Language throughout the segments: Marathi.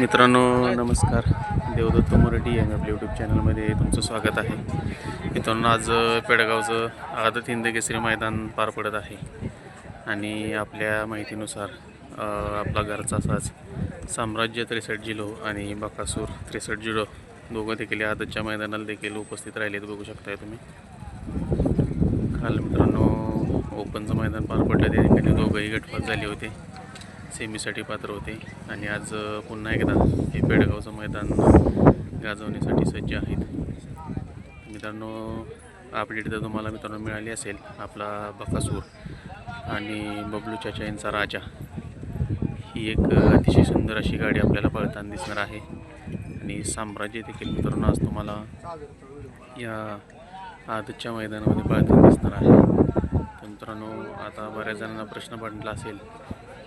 मित्रांनो नमस्कार. देवदत्त मोरडी यांनी आपल्या यूट्यूब चॅनलमध्ये तुमचं स्वागत आहे. मित्रांनो आज पेडगावचं आदत हिंद केसरी मैदान पार पडत आहे. आणि आपल्या माहितीनुसार आपला घरचा साज साम्राज्य त्रेसष्ट जिलो आणि बकासूर त्रेसष्ट जिलो दोघं देखील आदतच्या मैदानाला देखील उपस्थित राहिलेत. बघू शकताय तुम्ही. काल मित्रांनो ओपनचं मैदान पार पडलं. त्या ठिकाणी दोघंही गटपात झाले होते. सेमीसाठी पात्र होते. आणि आज पुन्हा एकदा हे पेडगावचं मैदान गाजवण्यासाठी सज्ज आहेत. मित्रांनो अपडेट जर तुम्हाला मित्रांनो मिळाली असेल. आपला बकासूर आणि बबलू चाचा यांचा राजा. ही एक अतिशय सुंदर अशी गाडी आपल्याला पळताना दिसणार आहे. आणि साम्राज्य देखील मित्रांनो आज तुम्हाला या आजच्या मैदानामध्ये पळताना दिसणार आहे. तर मित्रांनो आता बऱ्याच जणांना प्रश्न पडला असेल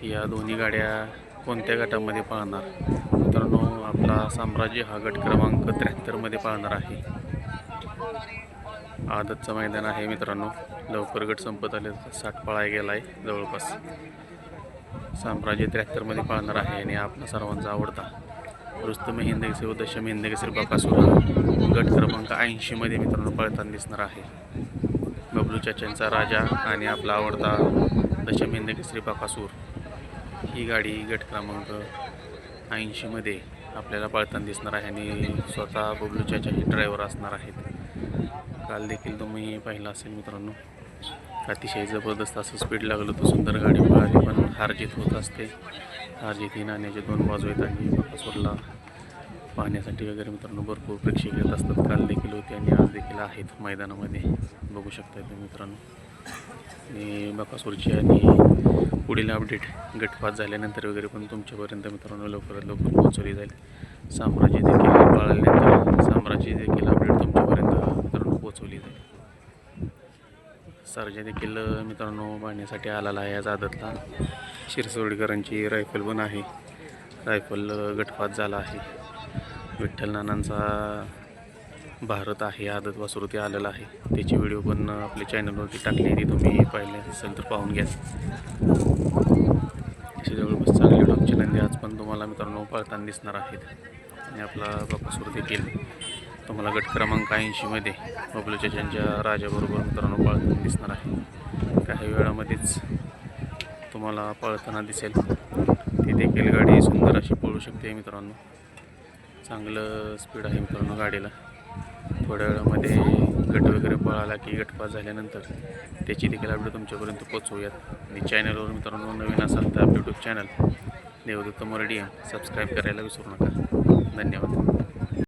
या दोन्ही गाड्या कोणत्या गटामध्ये पाहणार? मित्रांनो आपला साम्राज्य हा गट क्रमांक त्र्याहत्तरमध्ये पाळणार आहे. आदतचं मैदान आहे मित्रांनो. लवकर गट संपत आले साठ पळाय गेला आहे जवळपास. साम्राज्य त्र्याहत्तरमध्ये पाळणार आहे आणि आपला सर्वांचा आवडता रुस्तम हिंदकेसरी व दशम हिंदकेसरी बकासूर गट क्रमांक ऐंशीमध्ये मित्रांनो पळताना दिसणार आहे. बबलू चाचांचा राजा आणि आपला आवडता दशम हिंदकेसरी बकासूर ही गाडी गट क्रमांक ऐंशीमध्ये आपल्याला पळताना दिसणार आहे आणि स्वतः बबलू हे ड्रायव्हर असणार आहेत. काल देखील तुम्ही पाहिलं असेल मित्रांनो अतिशय जबरदस्त असं स्पीड लागलं होतं सुंदर गाडी पळाली पण हारजीत होत असते. हारजीत ही नाण्याच्या दोन बाजू आहेत आणि बकासूरला पाहण्यासाठी वगैरे मित्रांनो भरपूर प्रेक्षक येत असतात. काल देखील होते आणि आज देखील आहेत मैदानामध्ये. बघू शकता तुम्ही मित्रांनो. आणि बकासूरची आणि पुढील अपडेट गटपात झाल्यानंतर वगैरे पण तुमच्यापर्यंत मित्रांनो लवकरात लवकर पोहोचवली जाईल. साम्राज्य देखील पाळल्यानंतर साम्राज्य देखील अपडेट तुमच्यापर्यंत मित्रांनो पोहोचवली जाईल. सर्जा देखील मित्रांनो पाहण्यासाठी आलेला आहे आज आदतला शिरसोडकरांची रायफल पण आहे. रायफल गटपात झाला आहे. विठ्ठल नानांचा भारत आहे आदत वासुरती आलेला आहे. त्याची व्हिडिओ पण आपल्या चॅनलवरती टाकली ती तुम्ही पाहिले असेल तर पाहून घ्या. असे जवळपास चांगले डॉगचे नंदी आज पण तुम्हाला मित्रांनो पळताना दिसणार आहेत. आणि आपला बापासूर देखील तुम्हाला गट क्रमांक ऐंशीमध्ये बबलू चाचांच्या राजाबरोबर मित्रांनो पळताना दिसणार आहे. काही वेळामध्येच तुम्हाला पळताना दिसेल. ती देखील गाडी सुंदर अशी पळू शकते मित्रांनो. चांगलं स्पीड आहे मित्रांनो गाडीला. थोड्या वेळामध्ये गट वगैरे पळाला की गटपास झाल्यानंतर त्याची देखील अपडेट तुमच्यापर्यंत पोचवूयात आणि चॅनलवर मित्रांनो नवीन असाल तर YouTube channel Devdatta Marathi subscribe करायला विसरू नका. धन्यवाद.